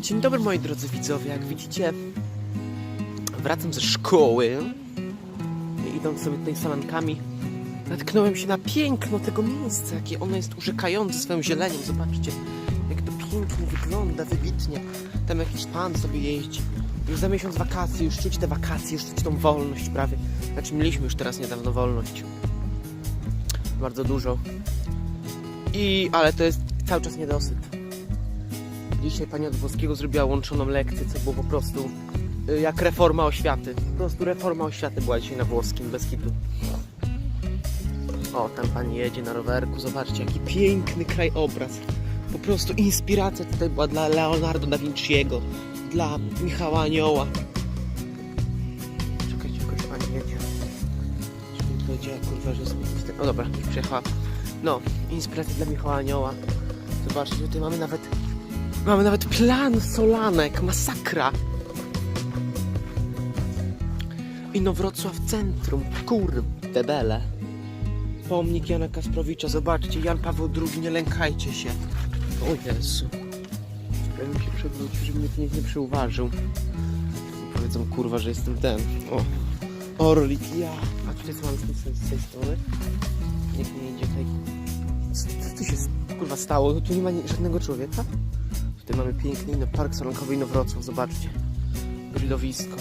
Dzień dobry moi drodzy widzowie, jak widzicie wracam ze szkoły. I idąc sobie tutaj salankami natknąłem się na piękno tego miejsca, jakie ono jest urzekające swoim zieleniem, zobaczcie jak to pięknie wygląda, wybitnie. Tam jakiś pan sobie jeździ. Już za miesiąc wakacji, już czuć te wakacje, już czuć tą wolność prawie. Znaczy mieliśmy już teraz niedawno wolność. Bardzo dużo. I, ale to jest cały czas niedosyt Dzisiaj pani od włoskiego zrobiła łączoną lekcję, co było po prostu y, jak reforma oświaty. Po prostu reforma oświaty była dzisiaj na włoskim, bez kitu. O, tam pani jedzie na rowerku, zobaczcie jaki piękny krajobraz. Po prostu inspiracja tutaj była dla Leonardo da Vinciego, dla Michała Anioła. Czekajcie, jakoś pani jedzie. Czekaj, to jedzie, kurwa, że jest... O dobra, przyjechała. No, inspiracja dla Michała Anioła. Zobaczcie, tutaj mamy nawet Mamy nawet plan solanek, masakra. Inowrocław Centrum, kurde bele. Pomnik Jana Kasprowicza, zobaczcie, Jan Paweł II, nie lękajcie się. O Jezu. Prawie mi się przewrócił, żeby mnie nikt nie przyuważył. Powiedzą kurwa, że jestem ten. O, Orlik, ja. A tutaj co mam z tej, strony? Nikt nie idzie tutaj. Co, co tu się kurwa stało? Tu nie ma żadnego człowieka? Tutaj mamy piękny inno, park salonkowy Inowrocław, zobaczcie. Grillowisko.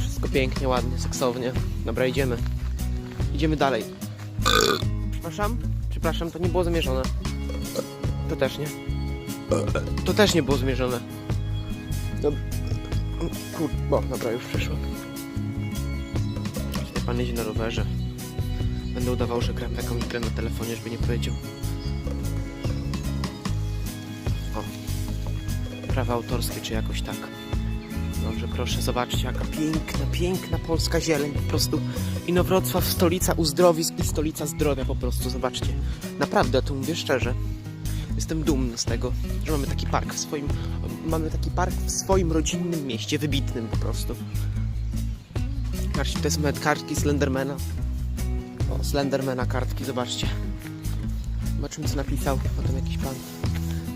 Wszystko pięknie, ładnie, seksownie. Dobra, idziemy. Idziemy dalej. Przepraszam? Przepraszam, to nie było zamierzone. To też nie. To też nie było zamierzone. Dob... Kur... O, dobra, już przeszło. Tutaj pan jedzie na rowerze. Będę udawał, że gram jakąś grę na telefonie, żeby nie powiedział. Prawa autorskie, czy jakoś tak. Dobrze, proszę, zobaczcie, jaka piękna, piękna polska zieleń, po prostu. Inowrocław, stolica uzdrowisk i stolica zdrowia, po prostu, zobaczcie. Naprawdę, to mówię szczerze. Jestem dumny z tego, że mamy taki park w swoim, mamy taki park w swoim rodzinnym mieście, wybitnym po prostu. Zobaczcie, to jest met kartki Slendermana. O, Slendermana kartki, zobaczcie. Zobaczymy, co napisał potem jakiś pan.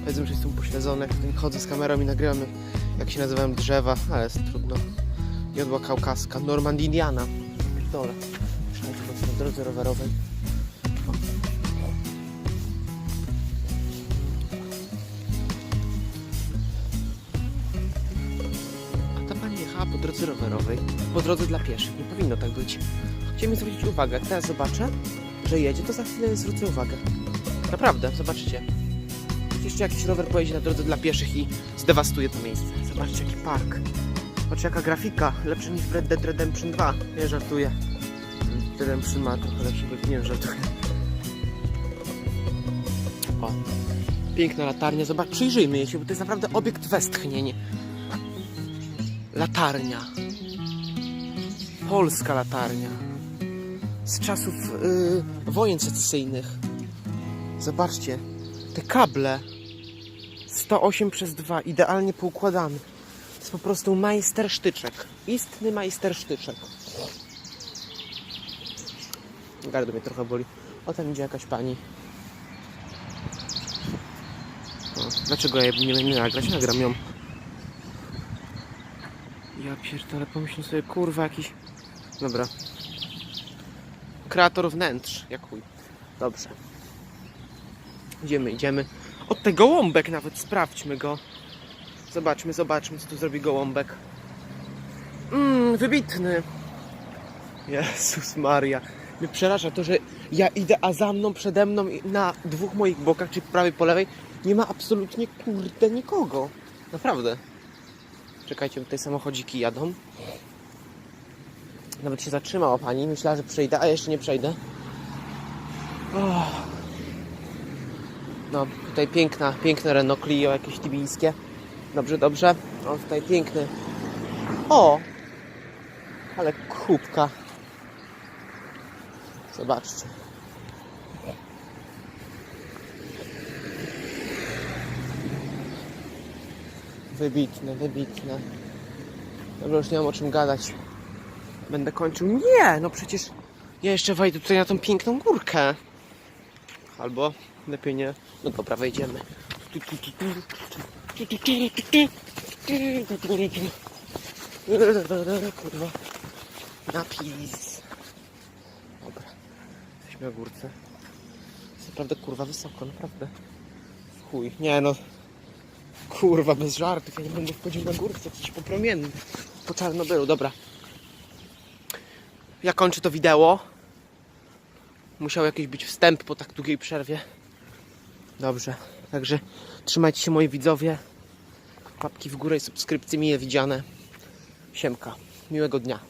Powiedzmy, że jestem pośledzony, chodzę z kamerą i nagrywam, jak się nazywają drzewa, ale jest trudno. Jodła kaukaska, Normandiana. Dole. Przynajmniej na drodze rowerowej. A ta pani jechała po drodze rowerowej, po drodze dla pieszych. Nie powinno tak być. Chciałem zwrócić uwagę, jak teraz zobaczę, że jedzie, to za chwilę zwrócę uwagę. Naprawdę, zobaczcie. Jeszcze jakiś rower pojedzie na drodze dla pieszych i zdewastuje to miejsce. Zobaczcie jaki park. Patrzcie jaka grafika. Lepsza niż Red Dead Redemption 2. Nie żartuję. Redemption ma trochę lepszy wygląd. Nie żartuję. O. Piękna latarnia. Zobacz, przyjrzyjmy jej się, bo to jest naprawdę obiekt westchnień. Latarnia. Polska latarnia. Z czasów yy, wojen secesyjnych. Zobaczcie, te kable 108 przez 2 idealnie poukładane. To jest po prostu majstersztyczek. Istny majstersztyczek. Gardło mnie trochę boli. O, tam idzie jakaś pani. O, dlaczego ja nie będę nagrać? Nagram ją. Ja pierdolę, pomyślę sobie, kurwa, jakiś... Dobra. Kreator wnętrz, jak chuj. Dobrze. Idziemy, idziemy. O, ten gołąbek nawet, sprawdźmy go. Zobaczmy, zobaczmy, co tu zrobi gołąbek. Mmm, wybitny. Jezus Maria. Mnie przeraża to, że ja idę, a za mną, przede mną na dwóch moich bokach, czy prawej, po lewej, nie ma absolutnie, kurde, nikogo. Naprawdę. Czekajcie, tutaj samochodziki jadą. Nawet się zatrzymała pani, myślała, że przejdę, a jeszcze nie przejdę. Oh. No, tutaj piękna, piękne Renault Clio jakieś tibijskie. Dobrze, dobrze. O, tutaj piękny. O! Ale kubka. Zobaczcie. Wybitne, wybitne. Dobra, już nie mam o czym gadać. Będę kończył. Nie, no przecież ja jeszcze wejdę tutaj na tą piękną górkę. Albo lepiej nie. No dobra, wejdziemy. Kurwa. Napis. Dobra. Jesteśmy na górce. Jest naprawdę kurwa wysoko, naprawdę. Chuj. Nie no. Kurwa, bez żartów. Ja nie będę wchodził na górce, coś popromienny. Po Czarnobylu, dobra. Ja kończę to wideo. Musiał jakiś być wstęp po tak długiej przerwie. Dobrze. Także trzymajcie się moi widzowie. Łapki w górę i subskrypcje mile widziane. Siemka. Miłego dnia.